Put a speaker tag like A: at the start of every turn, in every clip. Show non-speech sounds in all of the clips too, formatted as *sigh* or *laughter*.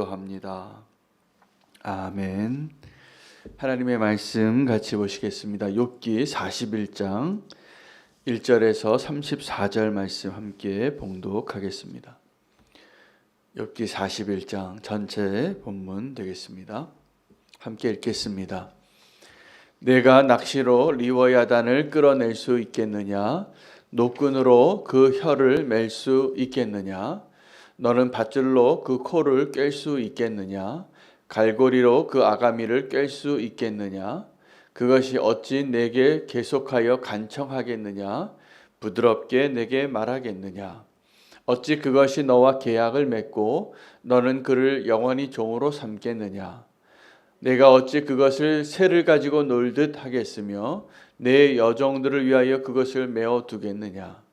A: 기도합니다. 아멘. 하나님의 말씀 같이 보시겠습니다. 욥기 41장 1절에서 34절 말씀 함께 봉독하겠습니다. 욥기 41장 전체 본문 되겠습니다. 함께 읽겠습니다. 내가 낚시로 리워야단을 끌어낼 수 있겠느냐? 노끈으로 그 혀를 맬 수 있겠느냐? 너는 밧줄로 그 코를 꿰수 있겠느냐? 갈고리로 그 아가미를 꿰수 있겠느냐? 그것이 어찌 내게 계속하여 간청하겠느냐? 부드럽게 내게 말하겠느냐? 어찌 그것이 너와 계약을 맺고 너는 그를 영원히 종으로 삼겠느냐? 내가 어찌 그것을 새를 가지고 놀듯 하겠으며 내 여종들을 위하여 그것을 메어 두겠느냐?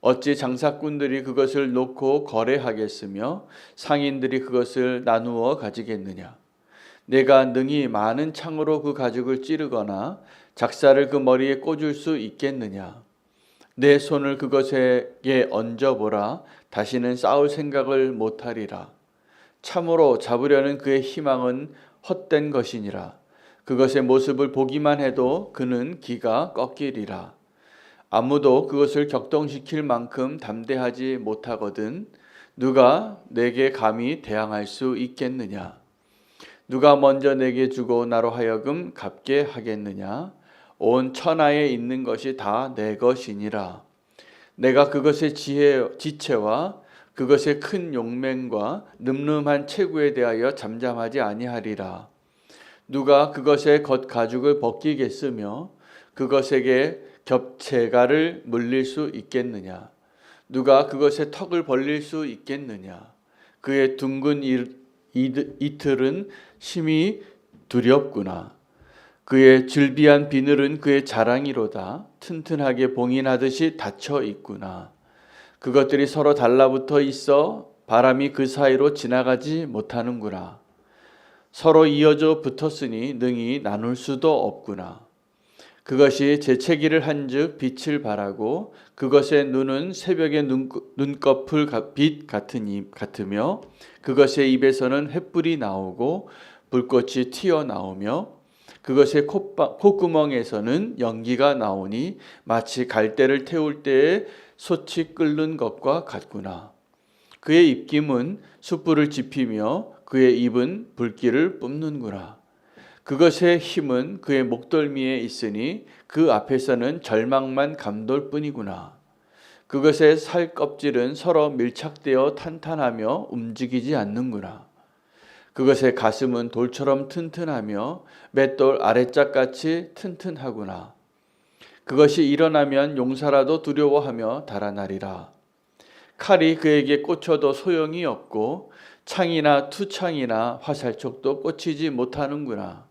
A: 어찌 장사꾼들이 그것을 놓고 거래하겠으며 상인들이 그것을 나누어 가지겠느냐? 내가 능히 많은 창으로 그 가죽을 찌르거나 작사를 그 머리에 꽂을 수 있겠느냐? 내 손을 그것에게 얹어보라. 다시는 싸울 생각을 못하리라. 참으로 잡으려는 그의 희망은 헛된 것이니라. 그것의 모습을 보기만 해도 그는 기가 꺾이리라. 아무도 그것을 격동시킬 만큼 담대하지 못하거든 누가 내게 감히 대항할 수 있겠느냐? 누가 먼저 내게 주고 나로 하여금 갚게 하겠느냐? 온 천하에 있는 것이 다 내 것이니라. 내가 그것의 지혜, 지체와 그것의 큰 용맹과 늠름한 체구에 대하여 잠잠하지 아니하리라. 누가 그것의 겉 가죽을 벗기겠으며 그것에게 겹체가를 물릴 수 있겠느냐? 누가 그것의 턱을 벌릴 수 있겠느냐? 그의 둥근 이틀은 심히 두렵구나. 그의 즐비한 비늘은 그의 자랑이로다. 튼튼하게 봉인하듯이 닫혀 있구나. 그것들이 서로 달라붙어 있어 바람이 그 사이로 지나가지 못하는구나. 서로 이어져 붙었으니 능히 나눌 수도 없구나. 그것이 재채기를 한즉 빛을 발하고 그것의 눈은 새벽의 눈, 눈꺼풀 빛 같으니 같으며 그것의 입에서는 횃불이 나오고 불꽃이 튀어 나오며 그것의 콧바, 콧구멍에서는 연기가 나오니 마치 갈대를 태울 때에 솥이 끓는 것과 같구나. 그의 입김은 숯불을 지피며 그의 입은 불길을 뿜는구나. 그것의 힘은 그의 목덜미에 있으니 그 앞에서는 절망만 감돌 뿐이구나. 그것의 살 껍질은 서로 밀착되어 탄탄하며 움직이지 않는구나. 그것의 가슴은 돌처럼 튼튼하며 맷돌 아래짝같이 튼튼하구나. 그것이 일어나면 용사라도 두려워하며 달아나리라. 칼이 그에게 꽂혀도 소용이 없고 창이나 투창이나 화살촉도 꽂히지 못하는구나.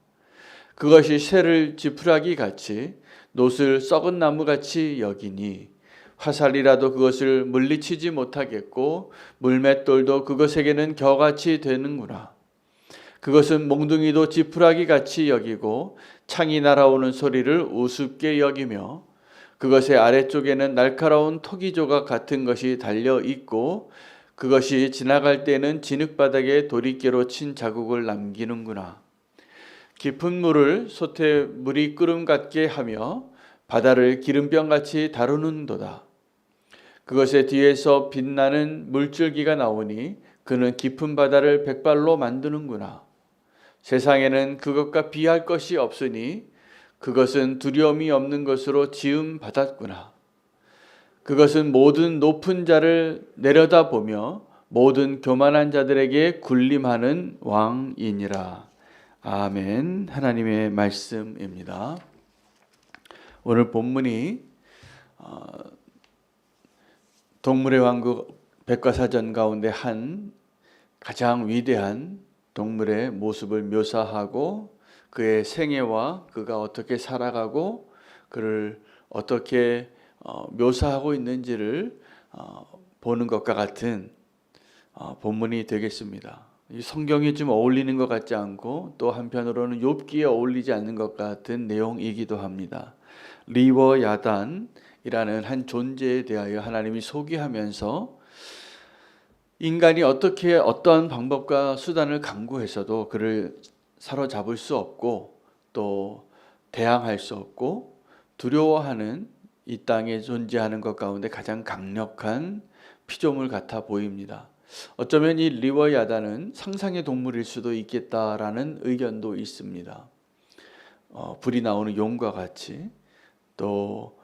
A: 그것이 새를 지푸라기 같이 노을 썩은 나무 같이 여기니 화살이라도 그것을 물리치지 못하겠고 물맷돌도 그것에게는 겨같이 되는구나. 그것은 몽둥이도 지푸라기 같이 여기고 창이 날아오는 소리를 우습게 여기며 그것의 아래쪽에는 날카로운 토기 조각 같은 것이 달려 있고 그것이 지나갈 때는 진흙바닥에 도리깨로 친 자국을 남기는구나. 깊은 물을 솥에 물이 끓음 같게 하며 바다를 기름병 같이 다루는도다. 그것의 뒤에서 빛나는 물줄기가 나오니 그는 깊은 바다를 백발로 만드는구나. 세상에는 그것과 비할 것이 없으니 그것은 두려움이 없는 것으로 지음 받았구나. 그것은 모든 높은 자를 내려다보며 모든 교만한 자들에게 군림하는 왕이니라. 아멘. 하나님의 말씀입니다. 오늘 본문이 어, 동물의 왕국 백과사전 가운데 한 가장 위대한 동물의 모습을 묘사하고 그의 생애와 그가 어떻게 살아가고 그를 어떻게 어, 묘사하고 있는지를 어, 보는 것과 같은 본문이 되겠습니다. 이 성경에 좀 어울리는 것 같지 않고 또 한편으로는 욥기에 어울리지 않는 것 같은 내용이기도 합니다. 리워 야단이라는 한 존재에 대하여 하나님이 소개하면서 인간이 어떻게 어떠한 방법과 수단을 강구해서도 그를 사로잡을 수 없고 또 대항할 수 없고 두려워하는 이 땅에 존재하는 것 가운데 가장 강력한 피조물 같아 보입니다. 어쩌면 이 리워야단은 상상의 동물일 수도 있겠다라는 의견도 있습니다. 어, 불이 나오는 용과 같이 또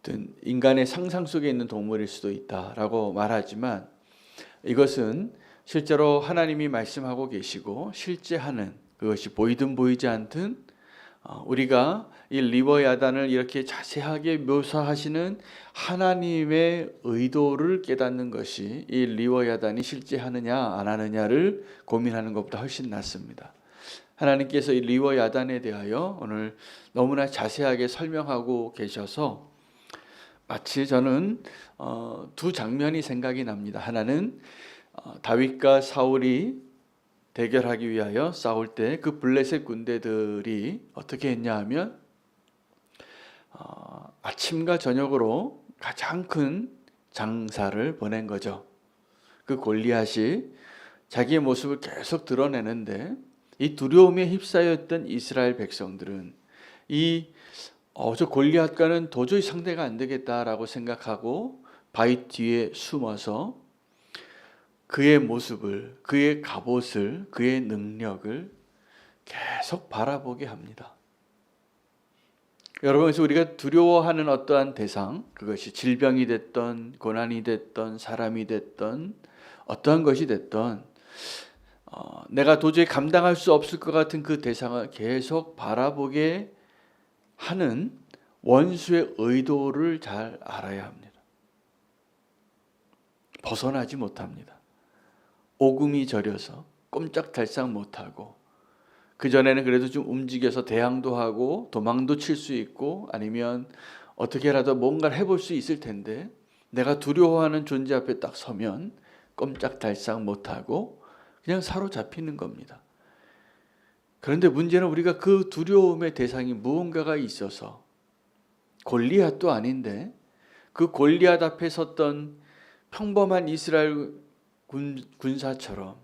A: 어떤 인간의 상상 속에 있는 동물일 수도 있다라고 말하지만 이것은 실제로 하나님이 말씀하고 계시고 실제 하는 그것이 보이든 보이지 않든 어, 우리가 이 리버 야단을 이렇게 자세하게 묘사하시는 하나님의 의도를 깨닫는 것이 이 리버 야단이 실제 하느냐 안 하느냐를 고민하는 것보다 훨씬 낫습니다. 하나님께서 이 리워 야단에 대하여 오늘 너무나 자세하게 설명하고 계셔서 마치 저는 어, 두 장면이 생각이 납니다. 하나는 어, 다윗과 사울이 대결하기 위하여 싸울 때 그 블레셋 군대들이 어떻게 했냐 하면 어, 아침과 저녁으로 가장 큰 장사를 보낸 거죠. 그 골리앗이 자기의 모습을 계속 드러내는데 이 두려움에 휩싸였던 이스라엘 백성들은 이 어, 저 골리앗과는 도저히 상대가 안 되겠다라고 생각하고 바위 뒤에 숨어서 그의 모습을, 그의 갑옷을, 그의 능력을 계속 바라보게 합니다. 여러분, 그래서 우리가 두려워하는 어떠한 대상, 그것이 질병이 됐던, 고난이 됐던, 사람이 됐던, 어떠한 것이 됐던, 어, 내가 도저히 감당할 수 없을 것 같은 그 대상을 계속 바라보게 하는 원수의 의도를 잘 알아야 합니다. 벗어나지 못합니다. 오금이 저려서 꼼짝달싹 못하고 그전에는 그래도 좀 움직여서 대항도 하고 도망도 칠 수 있고 아니면 어떻게라도 뭔가를 해볼 수 있을 텐데 내가 두려워하는 존재 앞에 딱 서면 꼼짝달싹 못하고 그냥 사로잡히는 겁니다. 그런데 문제는 우리가 그 두려움의 대상이 무언가가 있어서 골리앗도 아닌데 그 골리앗 앞에 섰던 평범한 이스라엘 군, 군사처럼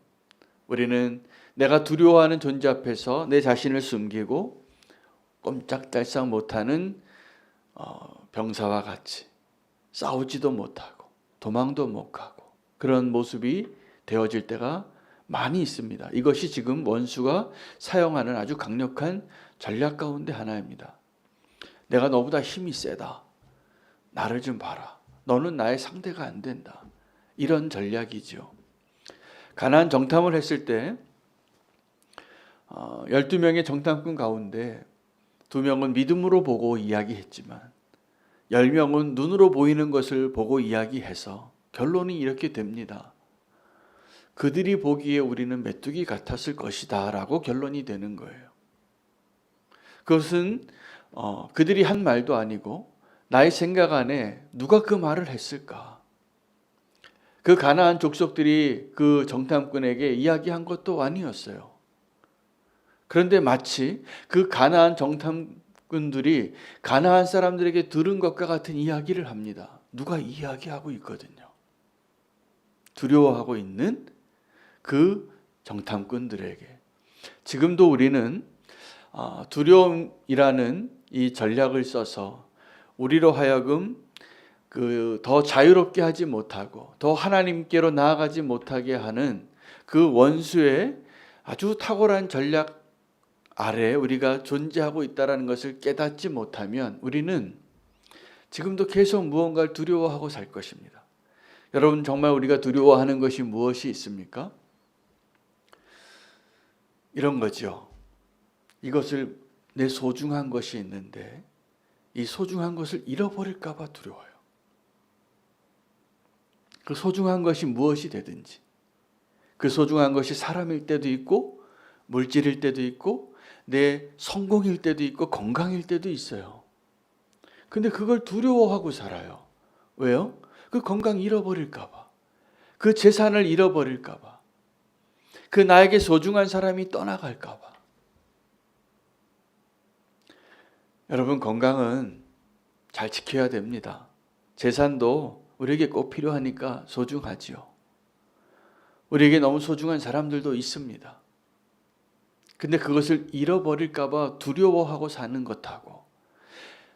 A: 우리는 내가 두려워하는 존재 앞에서 내 자신을 숨기고 꼼짝달싹 못하는 어, 병사와 같이 싸우지도 못하고 도망도 못 가고 그런 모습이 되어질 때가 많이 있습니다. 이것이 지금 원수가 사용하는 아주 강력한 전략 가운데 하나입니다. 내가 너보다 힘이 세다. 나를 좀 봐라. 너는 나의 상대가 안 된다. 이런 전략이죠. 가난 정탐을 했을 때 12명의 어, 정탐꾼 가운데 2명은 믿음으로 보고 이야기했지만 10명은 눈으로 보이는 것을 보고 이야기해서 결론이 이렇게 됩니다. 그들이 보기에 우리는 메뚜기 같았을 것이다 라고 결론이 되는 거예요. 그것은 어, 그들이 한 말도 아니고 나의 생각 안에 누가 그 말을 했을까? 그 가나안 족속들이 그 정탐꾼에게 이야기한 것도 아니었어요. 그런데 마치 그 가나안 정탐꾼들이 가나안 사람들에게 들은 것과 같은 이야기를 합니다. 누가 이야기하고 있거든요. 두려워하고 있는 그 정탐꾼들에게. 지금도 우리는 어, 두려움이라는 이 전략을 써서 우리로 하여금 그 더 자유롭게 하지 못하고 더 하나님께로 나아가지 못하게 하는 그 원수의 아주 탁월한 전략 아래 우리가 존재하고 있다라는 것을 깨닫지 못하면 우리는 지금도 계속 무언가를 두려워하고 살 것입니다. 여러분 정말 우리가 두려워하는 것이 무엇이 있습니까? 이런 거죠. 이것을 내 소중한 것이 있는데 이 소중한 것을 잃어버릴까봐 두려워요. 그 소중한 것이 무엇이 되든지 그 소중한 것이 사람일 때도 있고 물질일 때도 있고 내 성공일 때도 있고 건강일 때도 있어요. 근데 그걸 두려워하고 살아요. 왜요? 그 건강 잃어버릴까봐. 그 재산을 잃어버릴까봐. 그 나에게 소중한 사람이 떠나갈까봐. 여러분, 건강은 잘 지켜야 됩니다. 재산도 우리에게 꼭 필요하니까 소중하지요. 우리에게 너무 소중한 사람들도 있습니다. 근데 그것을 잃어버릴까봐 두려워하고 사는 것하고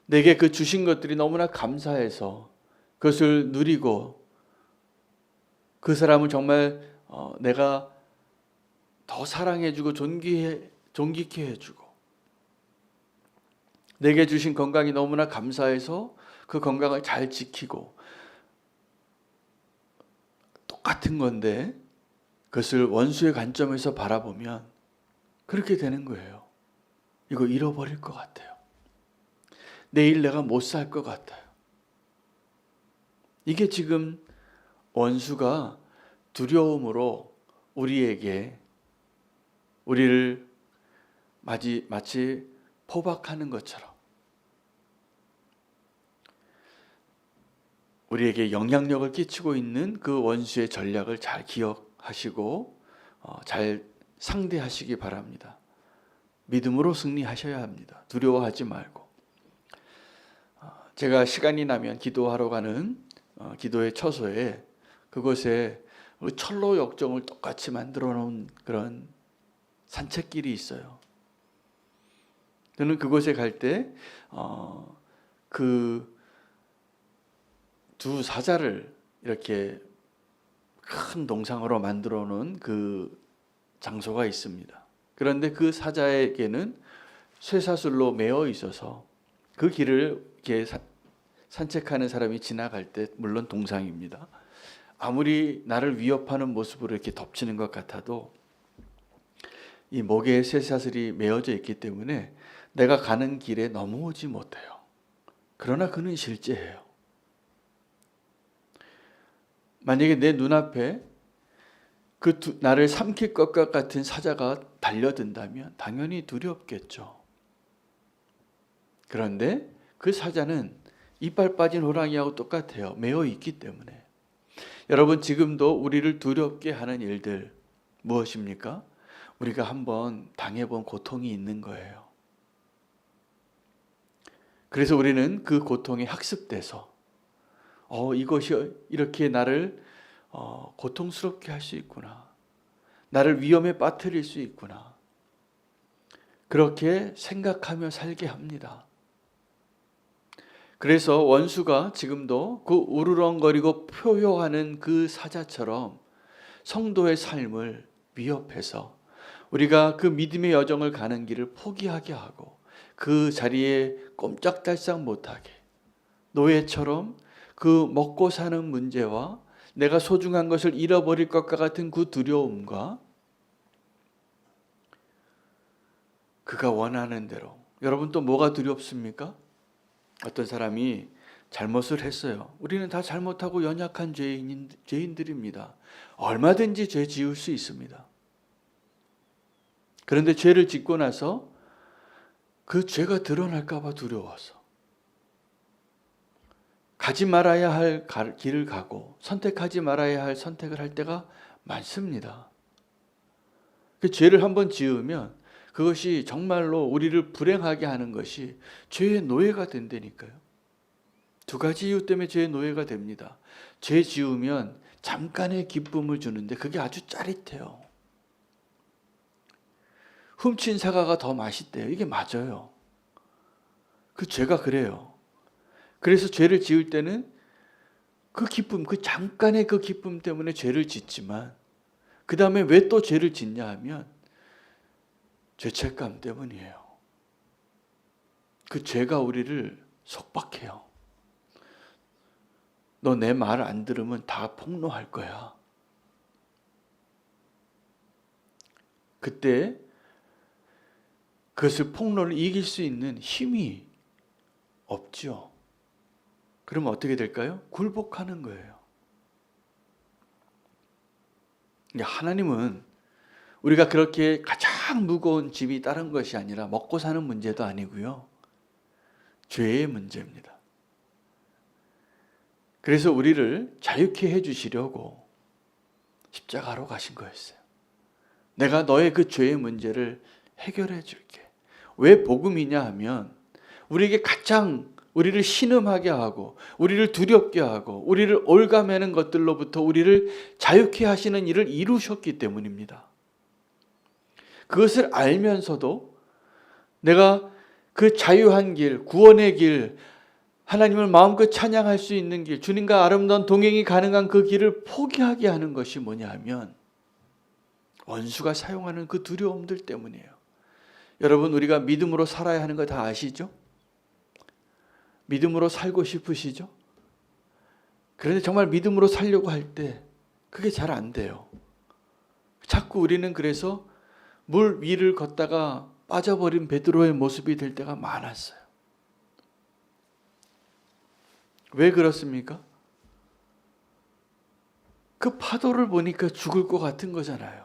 A: 내게 그 주신 것들이 너무나 감사해서 그것을 누리고 그 사람을 정말 어, 내가 더 사랑해주고 존귀해, 존귀케 해주고 내게 주신 건강이 너무나 감사해서 그 건강을 잘 지키고 똑같은 건데 그것을 원수의 관점에서 바라보면 그렇게 되는 거예요. 이거 잃어버릴 것 같아요. 내일 내가 못 살 것 같아요. 이게 지금 원수가 두려움으로 우리에게 우리를 마치, 포박하는 것처럼 우리에게 영향력을 끼치고 있는 그 원수의 전략을 잘 기억하시고 어, 잘 상대하시기 바랍니다. 믿음으로 승리하셔야 합니다. 두려워하지 말고. 어, 제가 시간이 나면 기도하러 가는 어, 기도의 처소에 그곳에 우리 철로 역정을 똑같이 만들어 놓은 그런 산책길이 있어요. 저는 그곳에 갈때 어, 그 두 사자를 이렇게 큰 동상으로 만들어 놓은 그 장소가 있습니다. 그런데 그 사자에게는 쇠사슬로 매어 있어서 그 길을 이렇게 사- 산책하는 사람이 지나갈 때 물론 동상입니다. 아무리 나를 위협하는 모습으로 이렇게 덮치는 것 같아도 이 목에 쇠사슬이 메어져 있기 때문에 내가 가는 길에 넘어오지 못해요. 그러나 그는 실제예요. 만약에 내 눈앞에 그 두- 나를 삼킬 것 같은 사자가 달려든다면 당연히 두렵겠죠. 그런데 그 사자는 이빨 빠진 호랑이하고 똑같아요. 매어 있기 때문에. 여러분 지금도 우리를 두렵게 하는 일들 무엇입니까? 우리가 한번 당해본 고통이 있는 거예요. 그래서 우리는 그 고통에 학습돼서 어 이것이 이렇게 나를 어, 고통스럽게 할 수 있구나. 나를 위험에 빠뜨릴 수 있구나. 그렇게 생각하며 살게 합니다. 그래서 원수가 지금도 그 우르렁거리고 표효하는 그 사자처럼 성도의 삶을 위협해서 우리가 그 믿음의 여정을 가는 길을 포기하게 하고 그 자리에 꼼짝달싹 못하게 노예처럼 그 먹고 사는 문제와 내가 소중한 것을 잃어버릴 것과 같은 그 두려움과 그가 원하는 대로 여러분 또 뭐가 두렵습니까? 어떤 사람이 잘못을 했어요. 우리는 다 잘못하고 연약한 죄인, 죄인들입니다. 얼마든지 죄 지을 수 있습니다. 그런데 죄를 짓고 나서 그 죄가 드러날까봐 두려워서 가지 말아야 할 가- 길을 가고 선택하지 말아야 할 선택을 할 때가 많습니다. 그 죄를 한번 지으면 그것이 정말로 우리를 불행하게 하는 것이 죄의 노예가 된다니까요. 두 가지 이유 때문에 죄의 노예가 됩니다. 죄 지으면 잠깐의 기쁨을 주는데 그게 아주 짜릿해요. 훔친 사과가 더 맛있대요. 이게 맞아요. 그 죄가 그래요. 그래서 죄를 지을 때는 그 기쁨, 그 잠깐의 그 기쁨 때문에 죄를 짓지만 그 다음에 왜 또 죄를 짓냐 하면 죄책감 때문이에요. 그 죄가 우리를 속박해요. 너 내 말 안 들으면 다 폭로할 거야. 그때 그것을 폭로를 이길 수 있는 힘이 없죠. 그러면 어떻게 될까요? 굴복하는 거예요. 하나님은 우리가 그렇게 가장 무거운 짐이 다른 것이 아니라 먹고 사는 문제도 아니고요. 죄의 문제입니다. 그래서 우리를 자유케 해 주시려고 십자가로 가신 거였어요. 내가 너의 그 죄의 문제를 해결해 줄게. 왜 복음이냐 하면 우리에게 가장 우리를 신음하게 하고 우리를 두렵게 하고 우리를 올가매는 것들로부터 우리를 자유케 하시는 일을 이루셨기 때문입니다. 그것을 알면서도 내가 그 자유한 길, 구원의 길, 하나님을 마음껏 찬양할 수 있는 길, 주님과 아름다운 동행이 가능한 그 길을 포기하게 하는 것이 뭐냐 하면 원수가 사용하는 그 두려움들 때문이에요. 여러분, 우리가 믿음으로 살아야 하는 거 다 아시죠? 믿음으로 살고 싶으시죠? 그런데 정말 믿음으로 살려고 할 때 그게 잘 안 돼요. 자꾸 우리는 그래서 물 위를 걷다가 빠져버린 베드로의 모습이 될 때가 많았어요. 왜 그렇습니까? 그 파도를 보니까 죽을 것 같은 거잖아요.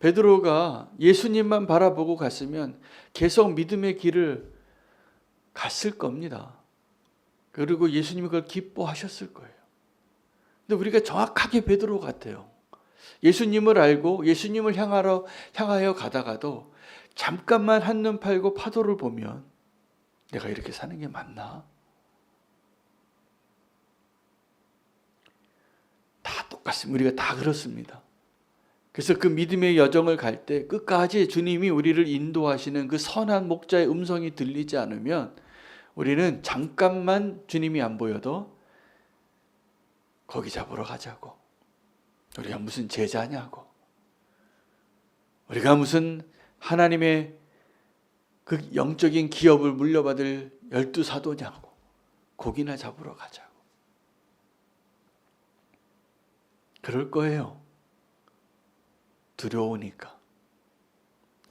A: 베드로가 예수님만 바라보고 갔으면 계속 믿음의 길을 갔을 겁니다. 그리고 예수님이 그걸 기뻐하셨을 거예요. 근데 우리가 정확하게 베드로 같아요. 예수님을 알고 예수님을 향하러 향하여 가다가도 잠깐만 한눈 팔고 파도를 보면 내가 이렇게 사는 게 맞나? 다 똑같습니다. 우리가 다 그렇습니다. 그래서 그 믿음의 여정을 갈 때 끝까지 주님이 우리를 인도하시는 그 선한 목자의 음성이 들리지 않으면 우리는 잠깐만 주님이 안 보여도 거기 잡으러 가자고. 우리가 무슨 제자냐고. 우리가 무슨 하나님의 그 영적인 기업을 물려받을 열두 사도냐고. 고기나 잡으러 가자고. 그럴 거예요. 두려우니까.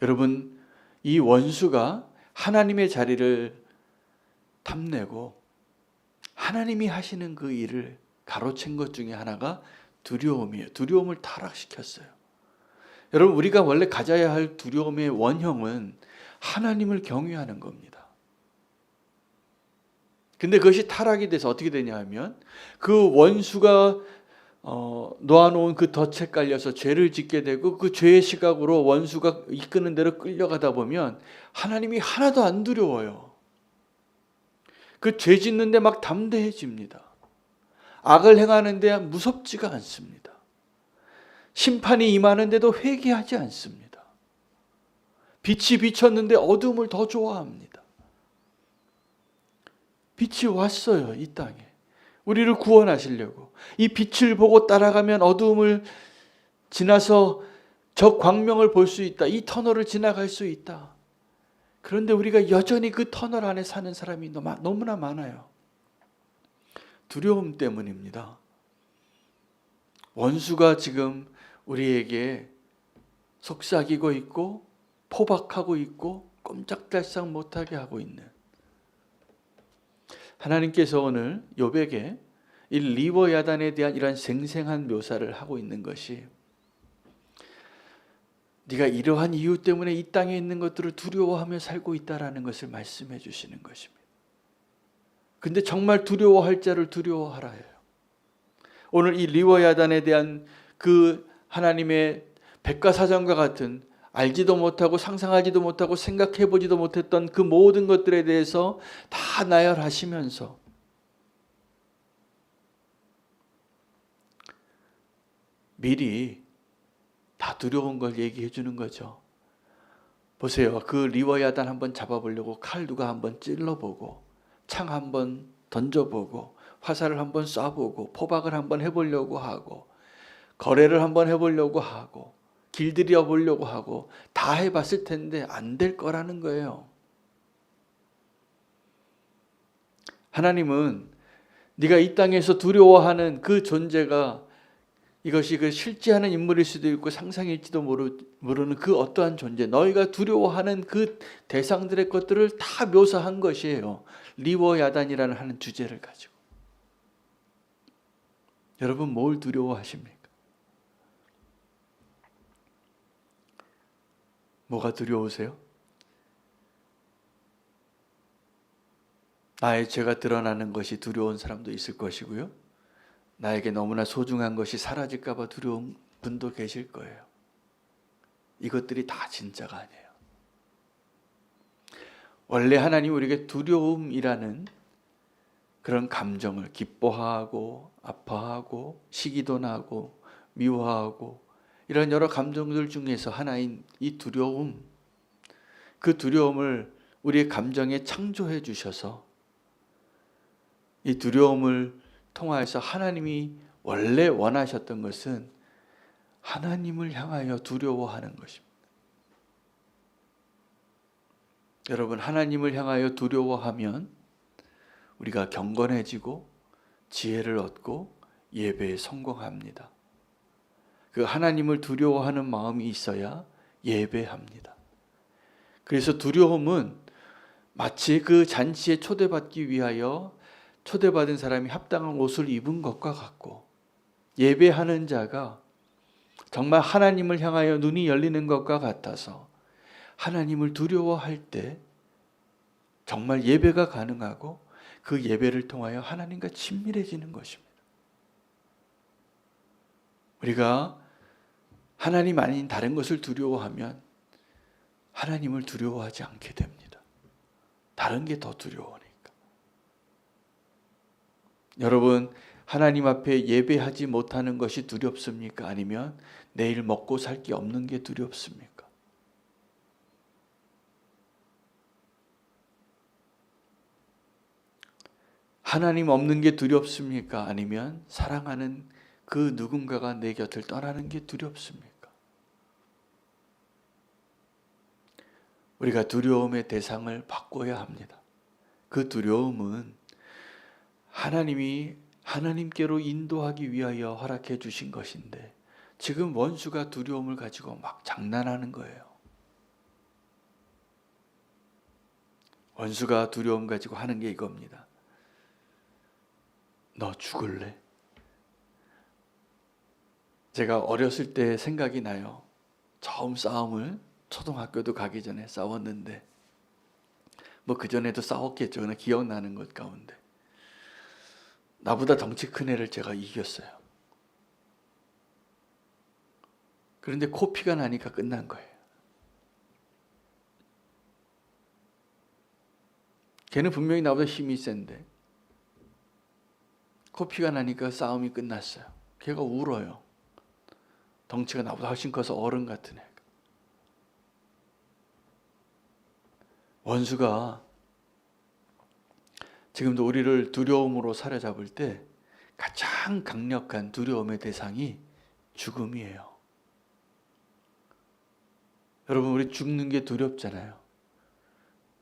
A: 여러분, 이 원수가 하나님의 자리를 탐내고 하나님이 하시는 그 일을 가로챈 것 중에 하나가 두려움이에요. 두려움을 타락시켰어요. 여러분, 우리가 원래 가져야 할 두려움의 원형은 하나님을 경외하는 겁니다. 근데 그것이 타락이 돼서 어떻게 되냐 하면 그 원수가 어, 놓아놓은 그 덫에 깔려서 죄를 짓게 되고 그 죄의 시각으로 원수가 이끄는 대로 끌려가다 보면 하나님이 하나도 안 두려워요. 그 죄 짓는데 막 담대해집니다. 악을 행하는데 무섭지가 않습니다. 심판이 임하는데도 회개하지 않습니다. 빛이 비쳤는데 어둠을 더 좋아합니다. 빛이 왔어요, 이 땅에. 우리를 구원하시려고. 이 빛을 보고 따라가면 어두움을 지나서 저 광명을 볼 수 있다. 이 터널을 지나갈 수 있다. 그런데 우리가 여전히 그 터널 안에 사는 사람이 너무나 많아요. 두려움 때문입니다. 원수가 지금 우리에게 속삭이고 있고 포박하고 있고 꼼짝달싹 못하게 하고 있는 하나님께서 오늘 요백에 이 리버 야단에 대한 이런 생생한 묘사를 하고 있는 것이 네가 이러한 이유 때문에 이 땅에 있는 것들을 두려워하며 살고 있다라는 것을 말씀해 주시는 것입니다. 근데 정말 두려워할 자를 두려워하라 해요. 오늘 이 리워 야단에 대한 그 하나님의 백과사전과 같은 알지도 못하고 상상하지도 못하고 생각해 보지도 못했던 그 모든 것들에 대해서 다 나열하시면서 미리 다 두려운 걸 얘기해 주는 거죠. 보세요. 그 리워야단 한번 잡아보려고 칼 누가 한번 찔러보고 창 한번 던져보고 화살을 한번 쏴보고 포박을 한번 해보려고 하고 거래를 한번 해보려고 하고 길들여 보려고 하고 다 해봤을 텐데 안 될 거라는 거예요. 하나님은 네가 이 땅에서 두려워하는 그 존재가 이것이 그 실제하는 인물일 수도 있고 상상일지도 모르, 모르는 그 어떠한 존재, 너희가 두려워하는 그 대상들의 것들을 다 묘사한 것이에요. 리워 야단이라는 하는 주제를 가지고. 여러분 뭘 두려워하십니까? 뭐가 두려우세요? 나의 죄가 드러나는 것이 두려운 사람도 있을 것이고요. 나에게 너무나 소중한 것이 사라질까봐 두려운 분도 계실 거예요. 이것들이 다 진짜가 아니에요. 원래 하나님 우리에게 두려움이라는 그런 감정을 기뻐하고 아파하고 시기도 나고 미워하고 이런 여러 감정들 중에서 하나인 이 두려움 그 두려움을 우리의 감정에 창조해 주셔서 이 두려움을 통하여서 하나님이 원래 원하셨던 것은 하나님을 향하여 두려워하는 것입니다. 여러분, 하나님을 향하여 두려워하면 우리가 경건해지고 지혜를 얻고 예배에 성공합니다. 그 하나님을 두려워하는 마음이 있어야 예배합니다. 그래서 두려움은 마치 그 잔치에 초대받기 위하여 초대받은 사람이 합당한 옷을 입은 것과 같고 예배하는 자가 정말 하나님을 향하여 눈이 열리는 것과 같아서 하나님을 두려워할 때 정말 예배가 가능하고 그 예배를 통하여 하나님과 친밀해지는 것입니다. 우리가 하나님 아닌 다른 것을 두려워하면 하나님을 두려워하지 않게 됩니다. 다른 게 더 두려우니까. 여러분, 하나님 앞에 예배하지 못하는 것이 두렵습니까? 아니면 내일 먹고 살 게 없는 게 두렵습니까? 하나님 없는 게 두렵습니까? 아니면 사랑하는 그 누군가가 내 곁을 떠나는 게 두렵습니까? 우리가 두려움의 대상을 바꿔야 합니다. 그 두려움은 하나님이 하나님께로 인도하기 위하여 허락해 주신 것인데 지금 원수가 두려움을 가지고 막 장난하는 거예요. 원수가 두려움 가지고 하는 게 이겁니다. 너 죽을래? 제가 어렸을 때 생각이 나요. 처음 싸움을 초등학교도 가기 전에 싸웠는데 뭐 그전에도 싸웠겠죠. 기억나는 것 가운데 나보다 덩치 큰 애를 제가 이겼어요. 그런데 코피가 나니까 끝난 거예요. 걔는 분명히 나보다 힘이 센데 코피가 나니까 싸움이 끝났어요. 걔가 울어요. 덩치가 나보다 훨씬 커서 어른 같은 애. 원수가 지금도 우리를 두려움으로 사로잡을 때 가장 강력한 두려움의 대상이 죽음이에요. 여러분, 우리 죽는 게 두렵잖아요.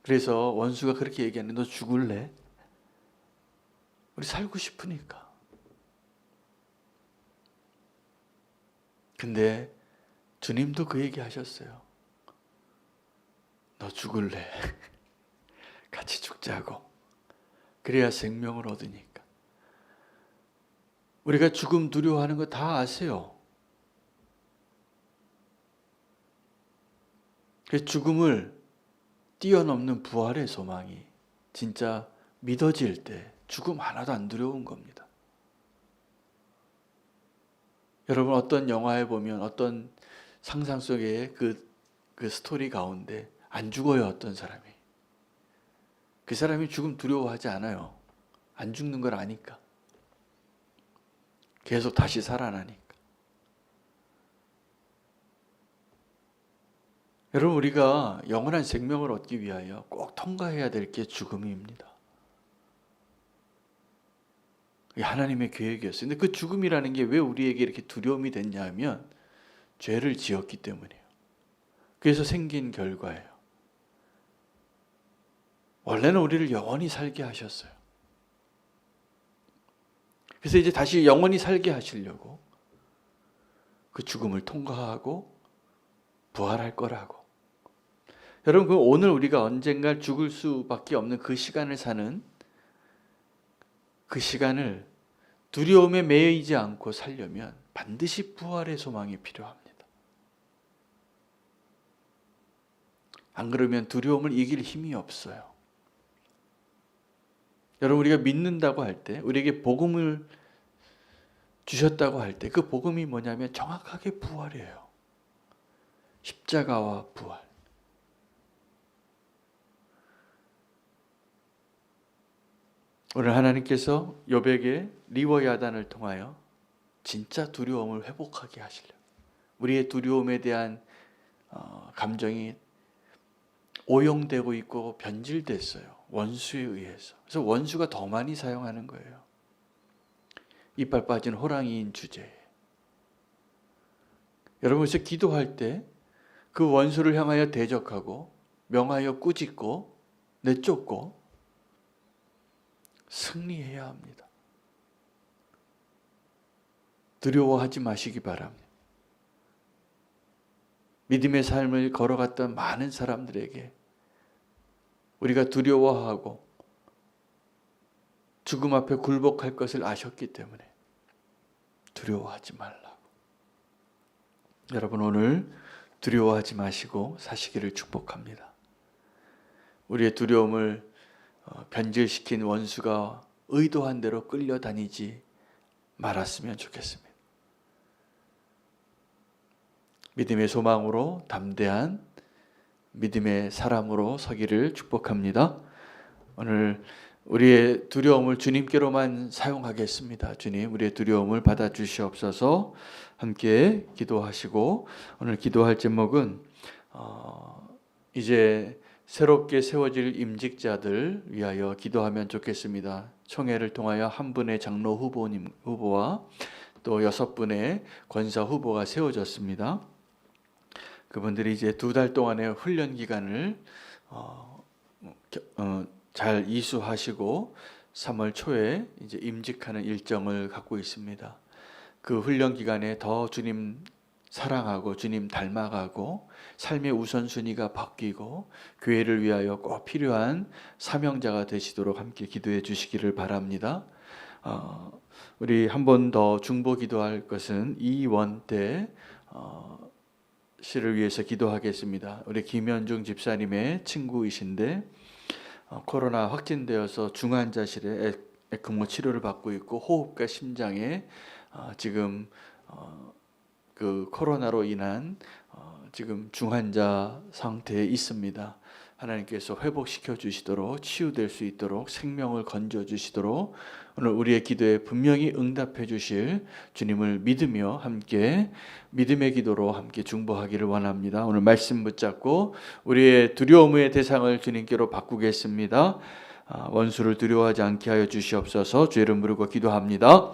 A: 그래서 원수가 그렇게 얘기하는 너 죽을래? 우리 살고 싶으니까. 근데 주님도 그 얘기 하셨어요. 너 죽을래. *laughs* 같이 죽자고. 그래야 생명을 얻으니까. 우리가 죽음 두려워하는 거 다 아세요. 그 죽음을 뛰어넘는 부활의 소망이 진짜 믿어질 때 죽음 하나도 안 두려운 겁니다. 여러분 어떤 영화에 보면 어떤 상상 속의 그, 그 스토리 가운데 안 죽어요, 어떤 사람이. 그 사람이 죽음 두려워하지 않아요. 안 죽는 걸 아니까. 계속 다시 살아나니까. 여러분, 우리가 영원한 생명을 얻기 위하여 꼭 통과해야 될 게 죽음입니다. 하나님의 계획이었어요. 근데 그 죽음이라는 게 왜 우리에게 이렇게 두려움이 됐냐 하면 죄를 지었기 때문이에요. 그래서 생긴 결과예요. 원래는 우리를 영원히 살게 하셨어요. 그래서 이제 다시 영원히 살게 하시려고 그 죽음을 통과하고 부활할 거라고. 여러분, 그 오늘 우리가 언젠가 죽을 수밖에 없는 그 시간을 사는 그 시간을 두려움에 매이지 않고 살려면 반드시 부활의 소망이 필요합니다. 안 그러면 두려움을 이길 힘이 없어요. 여러분 우리가 믿는다고 할 때 우리에게 복음을 주셨다고 할 때 그 복음이 뭐냐면 정확하게 부활이에요. 십자가와 부활. 오늘 하나님께서 요백의 리워 야단을 통하여 진짜 두려움을 회복하게 하시려. 우리의 두려움에 대한 어, 감정이 오용되고 있고 변질됐어요. 원수에 의해서. 그래서 원수가 더 많이 사용하는 거예요. 이빨 빠진 호랑이인 주제에. 여러분 그래서 기도할 때 그 원수를 향하여 대적하고 명하여 꾸짖고 내쫓고 승리해야 합니다. 두려워하지 마시기 바랍니다. 믿음의 삶을 걸어갔던 많은 사람들에게 우리가 두려워하고 죽음 앞에 굴복할 것을 아셨기 때문에 두려워하지 말라고. 여러분 오늘 두려워하지 마시고 사시기를 축복합니다. 우리의 두려움을 어, 변질시킨 원수가 의도한 대로 끌려다니지 말았으면 좋겠습니다. 믿음의 소망으로 담대한 믿음의 사람으로 서기를 축복합니다. 오늘 우리의 두려움을 주님께로만 사용하겠습니다. 주님, 우리의 두려움을 받아 주시옵소서. 함께 기도하시고 오늘 기도할 제목은 어, 이제 새롭게 세워질 임직자들 위하여 기도하면 좋겠습니다. 총회를 통하여 한 분의 장로 후보님 후보와 또 여섯 분의 권사 후보가 세워졌습니다. 그분들이 이제 두 달 동안의 훈련 기간을 어, 겨- 어, 잘 이수하시고 3월 초에 이제 임직하는 일정을 갖고 있습니다. 그 훈련 기간에 더 주님 사랑하고 주님 닮아가고 삶의 우선순위가 바뀌고 교회를 위하여 꼭 필요한 사명자가 되시도록 함께 기도해 주시기를 바랍니다. 어, 우리 한 번 더 중보 기도할 것은 이원 때 어, 씨를 위해서 기도하겠습니다. 우리 김현중 집사님의 친구이신데 어, 코로나 확진되어서 중환자실에 에- 에크모 치료를 받고 있고 호흡과 심장에 어, 지금 어, 그 코로나로 인한 어, 지금 중환자 상태에 있습니다. 하나님께서 회복시켜 주시도록 치유될 수 있도록 생명을 건져 주시도록 오늘 우리의 기도에 분명히 응답해 주실 주님을 믿으며 함께 믿음의 기도로 함께 중보하기를 원합니다. 오늘 말씀 붙잡고 우리의 두려움의 대상을 주님께로 바꾸겠습니다. 아, 원수를 두려워하지 않게 하여 주시옵소서. 죄를 부르고 기도합니다.